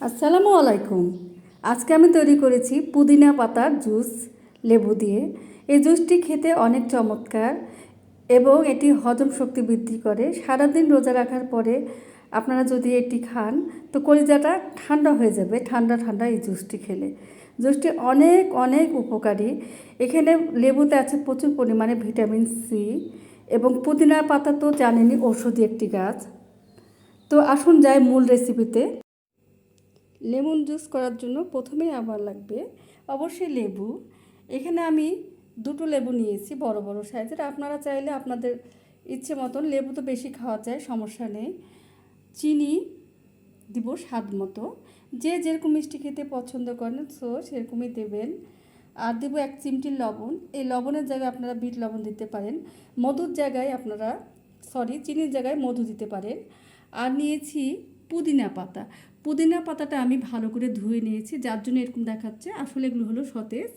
আসসালামু আলাইকুম। আজকে আমি তৈরি করেছি পুদিনা পাতার জুস, লেবু দিয়ে। এই জুসটি খেতে অনেক চমৎকার এবং এটি হজম শক্তি বৃদ্ধি করে। সারাদিন রোজা রাখার পরে আপনারা যদি এটি খান, তো কলিজাটা ঠান্ডা হয়ে যাবে, ঠান্ডা ঠান্ডা এই জুসটি খেলে। জুসটি অনেক অনেক উপকারী। এখানে লেবুতে আছে প্রচুর পরিমাণে ভিটামিন সি এবং পুদিনা পাতা তো জানেনই ঔষধি একটি গাছ। তো আসুন যাই মূল রেসিপিতে লেমন জুস করার জন্য প্রথমেই আমার লাগবে অবশ্যই লেবু। এখানে আমি দুটো লেবু নিয়েছি বড় বড় সাইজের। আপনারা চাইলে আপনাদের ইচ্ছে মতন লেবু তো বেশি খাওয়া যায়, সমস্যা নেই। চিনি দিব স্বাদ মতো। যে যেরকম মিষ্টি খেতে পছন্দ করেন, সো সেরকমই দেবেন। আর দেবো এক চিমটি লবণ। এই লবণের জায়গায় আপনারা বিট লবণ দিতে পারেন। মধুর জায়গায় আপনারা, সরি, চিনির জায়গায় মধু দিতে পারেন। আর নিয়েছি পুদিনা পাতা। পুদিনা পাতাটা আমি ভালো করে ধুয়ে নিয়েছি, যার জন্য এরকম দেখাচ্ছে। আসলে এগুলো হলো সতেজ।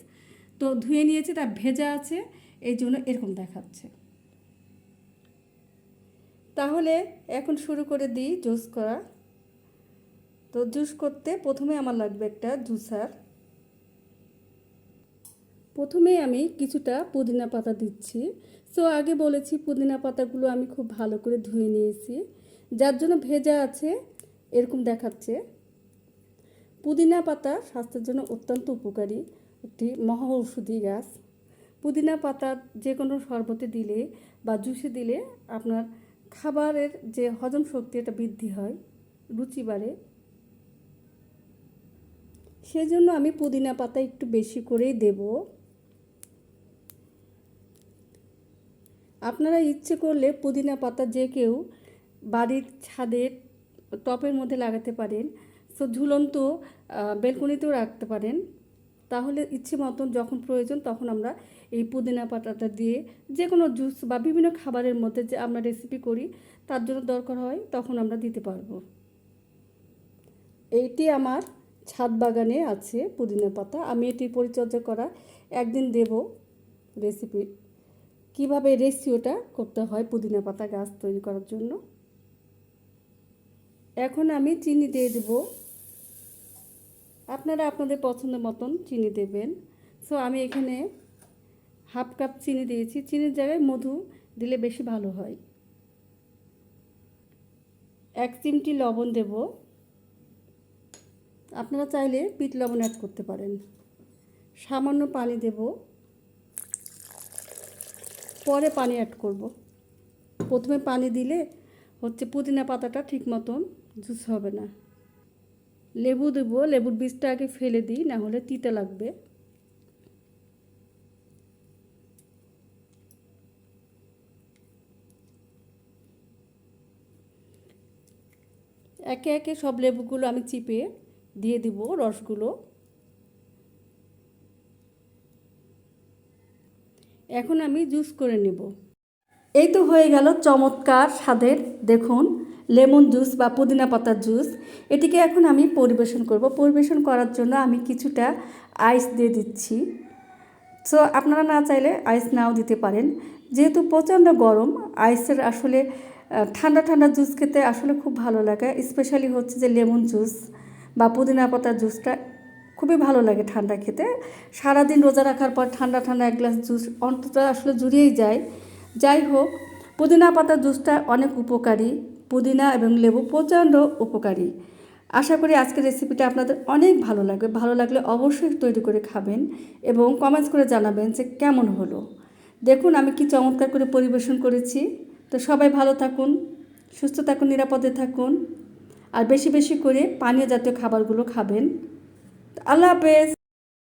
তো ধুয়ে নিয়েছি তা ভেজা আছে, এই জন্য এরকম দেখাচ্ছে। তাহলে এখন শুরু করে দিই জুস করা। তো জুস করতে প্রথমে আমার লাগবে একটা জুসার। প্রথমে আমি কিছুটা পুদিনা পাতা দিচ্ছি। সো আগে বলেছি পুদিনা পাতাগুলো আমি খুব ভালো করে ধুয়ে নিয়েছি। যার জন্য ভেজা আছে এরকম দেখাচ্ছে। পুদিনা পাতা স্বাস্থ্যের জন্য অত্যন্ত উপকারী একটি মহা ঔষধি গাছ। পুদিনা পাতা যে কোনো শরবতে দিলে বা জুসে দিলে আপনার খাবারের যে হজম শক্তি এটা বৃদ্ধি হয়, রুচি বাড়ে। সেজন্য আমি পুদিনা পাতা একটু বেশি করেই দেব। আপনারা ইচ্ছে করলে পুদিনা পাতা যে কেউ বাড়ির ছাদের টপের মধ্যে লাগাতে পারেন। সো ঝুলন্ত বেলকনিতেও রাখতে পারেন। তাহলে ইচ্ছে মতন যখন প্রয়োজন তখন আমরা এই পুদিনা পাতাটা দিয়ে যে কোনো জুস বা বিভিন্ন খাবারের মধ্যে যে আমরা রেসিপি করি তার জন্য দরকার হয় তখন আমরা দিতে পারব। এইটি আমার ছাদ বাগানে আছে পুদিনা পাতা। আমি এটি পরিচর্যা করা একদিন দেব রেসিপি কীভাবে রেসিওটা করতে হয় পুদিনা পাতা গাছ তৈরি করার জন্য? এখন আমি চিনি দিয়ে দেব। আপনারা আপনাদের পছন্দ মতন চিনি দেবেন। সো আমি এখানে হাফ কাপ চিনি দিয়েছি। চিনির জায়গায় মধু দিলে বেশি ভালো হয়। এক চিমটি লবণ দেব। আপনারা চাইলে পিট লবণ অ্যাড করতে পারেন। সামান্য পানি দেব। পরে পানি অ্যাড করব। প্রথমে পানি দিলে হচ্ছে পুদিনা পাতাটা ঠিক মতন জুস হবে না। লেবু দেবো, লেবুর বীজটা আগে ফেলে দিই, না হলে তিতে লাগবে। একে একে সব লেবুগুলো আমি চিপে দিয়ে দিব, রসগুলো। এখন আমি জুস করে নেব। এই তো হয়ে গেল চমৎকার স্বাদের, দেখুন, লেমন জুস বা পুদিনা পাতার জুস। এটিকে এখন আমি পরিবেশন করব। পরিবেশন করার জন্য আমি কিছুটা আইস দিয়ে দিচ্ছি। সো আপনারা না চাইলে আইস নাও দিতে পারেন। যেহেতু প্রচণ্ড গরম আইসের আসলে ঠান্ডা ঠান্ডা জুস খেতে আসলে খুব ভালো লাগে। স্পেশালি হচ্ছে যে লেমন জুস বা পুদিনা পাতার জুসটা খুবই ভালো লাগে ঠান্ডা খেতে। সারাদিন রোজা রাখার পর ঠান্ডা ঠান্ডা এক গ্লাস জুস অন্তত আসলে জুড়িয়েই যায়। যাই হোক পুদিনা পাতার জুসটা অনেক উপকারী, পুদিনা এবং লেবু প্রচণ্ড উপকারী। আশা করি আজকের রেসিপিটা আপনাদের অনেক ভালো লাগবে। ভালো লাগলে অবশ্যই তৈরি করে খাবেন এবং কমেন্টস করে জানাবেন যে কেমন হলো। দেখুন, আমি কি চমৎকার করে পরিবেশন করেছি। তো সবাই ভালো থাকুন, সুস্থ থাকুন, নিরাপদে থাকুন। আর বেশি বেশি করে পানীয় জাতীয় খাবারগুলো খাবেন। আল্লাহ হাফেজ!